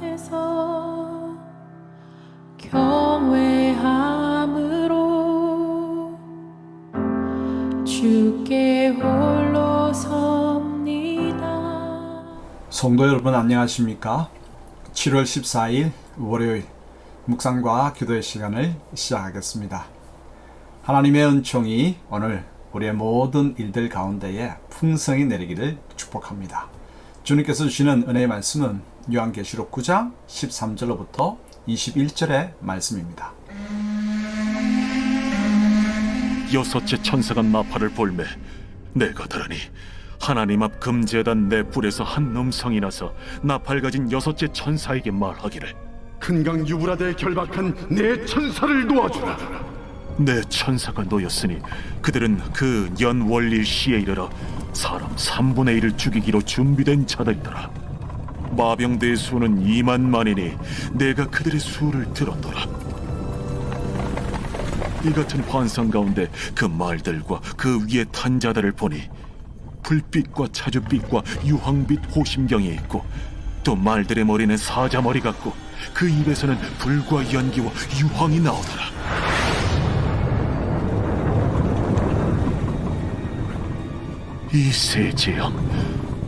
앞에서 경외함으로 주께 홀로 섭니다. 성도 여러분 안녕하십니까? 7월 14일 월요일 묵상과 기도의 시간을 시작하겠습니다. 하나님의 은총이 오늘 우리의 모든 일들 가운데에 풍성히 내리기를 축복합니다. 주님께서 주시는 은혜의 말씀은 요한계시록 9장 13절로부터 21절의 말씀입니다. 여섯째 천사가 나팔을 볼매 내가 들으니 하나님 앞 금제단 내 뿔에서 한 음성이 나서 나팔 가진 여섯째 천사에게 말하기를 큰강 유브라데에 결박한 내 천사를 놓아주라. 내 천사가 놓였으니 그들은 그 연월일 시에 이르러 사람 3분의 1을 죽이기로 준비된 자들이더라 마병대의 수는 2만 만이니 내가 그들의 수를 들었더라. 이 같은 환상 가운데 그 말들과 그 위에 탄 자들을 보니 불빛과 차주빛과 유황빛 호심경이 있고 또 말들의 머리는 사자머리 같고 그 입에서는 불과 연기와 유황이 나오더라. 이 세 재앙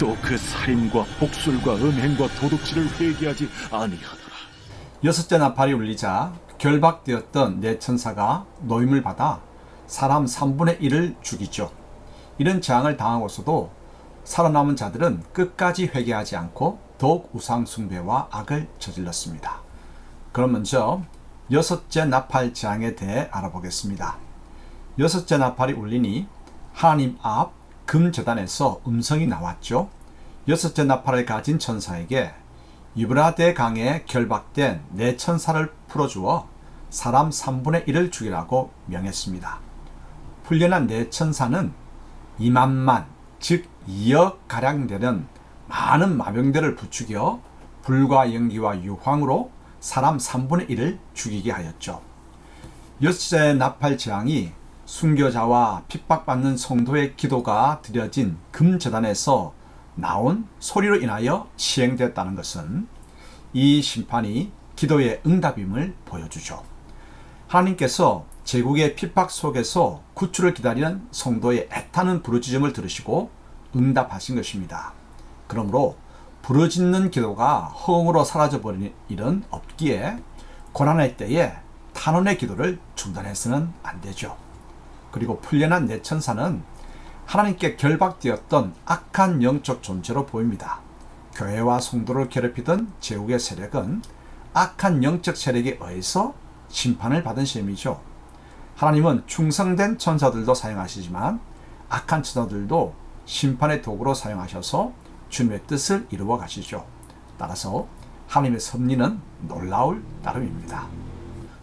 또 그 살인과 복술과 음행과 도둑질을 회개하지 아니하더라 여섯째 나팔이 울리자 결박되었던 네 천사가 노임을 받아 사람 3분의 1을 죽이죠. 이런 재앙을 당하고서도 살아남은 자들은 끝까지 회개하지 않고 더욱 우상 숭배와 악을 저질렀습니다. 그럼 먼저 여섯째 나팔 재앙에 대해 알아보겠습니다. 여섯째 나팔이 울리니 하나님 앞 금재단에서 음성이 나왔죠. 여섯째 나팔을 가진 천사에게 유브라데 강에 결박된 네 천사를 풀어주어 사람 3분의 1을 죽이라고 명했습니다. 풀려난 네 천사는 2만만, 즉 2억 가량 되는 많은 마병대를 부추겨 불과 연기와 유황으로 사람 3분의 1을 죽이게 하였죠. 여섯째 나팔 재앙이 순교자와 핍박받는 성도의 기도가 드려진 금재단에서 나온 소리로 인하여 시행되었다는 것은 이 심판이 기도의 응답임을 보여주죠. 하나님께서 제국의 핍박 속에서 구출을 기다리는 성도의 애타는 부르짖음을 들으시고 응답하신 것입니다. 그러므로 부르짖는 기도가 허공으로 사라져버리는 일은 없기에 고난의 때에 탄원의 기도를 중단해서는 안 되죠. 그리고 풀려난 내 천사는 하나님께 결박되었던 악한 영적 존재로 보입니다. 교회와 성도를 괴롭히던 제국의 세력은 악한 영적 세력에 의해서 심판을 받은 셈이죠. 하나님은 충성된 천사들도 사용하시지만 악한 천사들도 심판의 도구로 사용하셔서 주님의 뜻을 이루어 가시죠. 따라서 하나님의 섭리는 놀라울 따름입니다.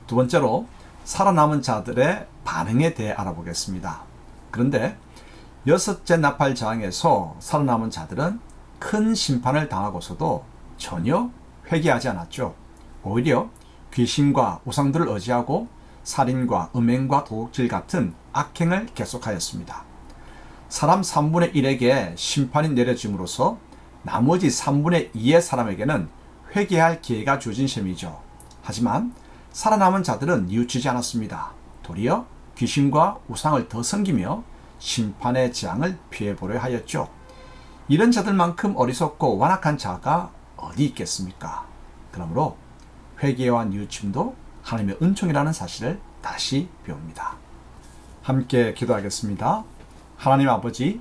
두 번째로 살아남은 자들의 반응에 대해 알아보겠습니다. 그런데 여섯째 나팔 저항에서 살아남은 자들은 큰 심판을 당하고서도 전혀 회개하지 않았죠. 오히려 귀신과 우상들을 의지하고 살인과 음행과 도둑질 같은 악행을 계속하였습니다. 사람 3분의 1에게 심판이 내려짐으로써 나머지 3분의 2의 사람에게는 회개할 기회가 주어진 셈이죠. 하지만 살아남은 자들은 뉘우치지 않았습니다. 도리어 귀신과 우상을 더 섬기며 심판의 재앙을 피해보려 하였죠. 이런 자들만큼 어리석고 완악한 자가 어디 있겠습니까? 그러므로 회개와 뉘우침도 하나님의 은총이라는 사실을 다시 배웁니다. 함께 기도하겠습니다. 하나님 아버지,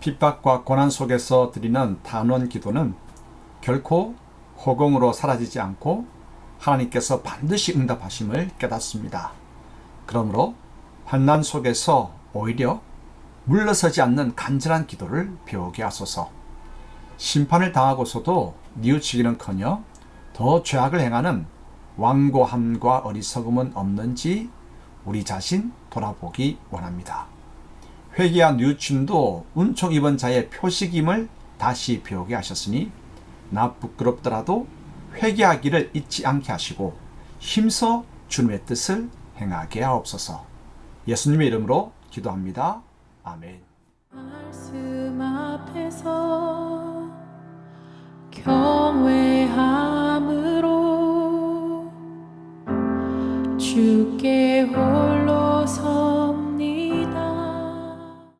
핍박과 고난 속에서 드리는 단원 기도는 결코 허공으로 사라지지 않고 하나님께서 반드시 응답하심을 깨닫습니다. 그러므로 환난 속에서 오히려 물러서지 않는 간절한 기도를 배우게 하소서. 심판을 당하고서도 뉘우치기는커녕 더 죄악을 행하는 완고함과 어리석음은 없는지 우리 자신 돌아보기 원합니다. 회개한 류침도 은총 입은 자의 표식임을 다시 배우게 하셨으니 나 부끄럽더라도 회개하기를 잊지 않게 하시고 힘써 주님의 뜻을 행하게 하옵소서. 예수님의 이름으로 기도합니다. 아멘.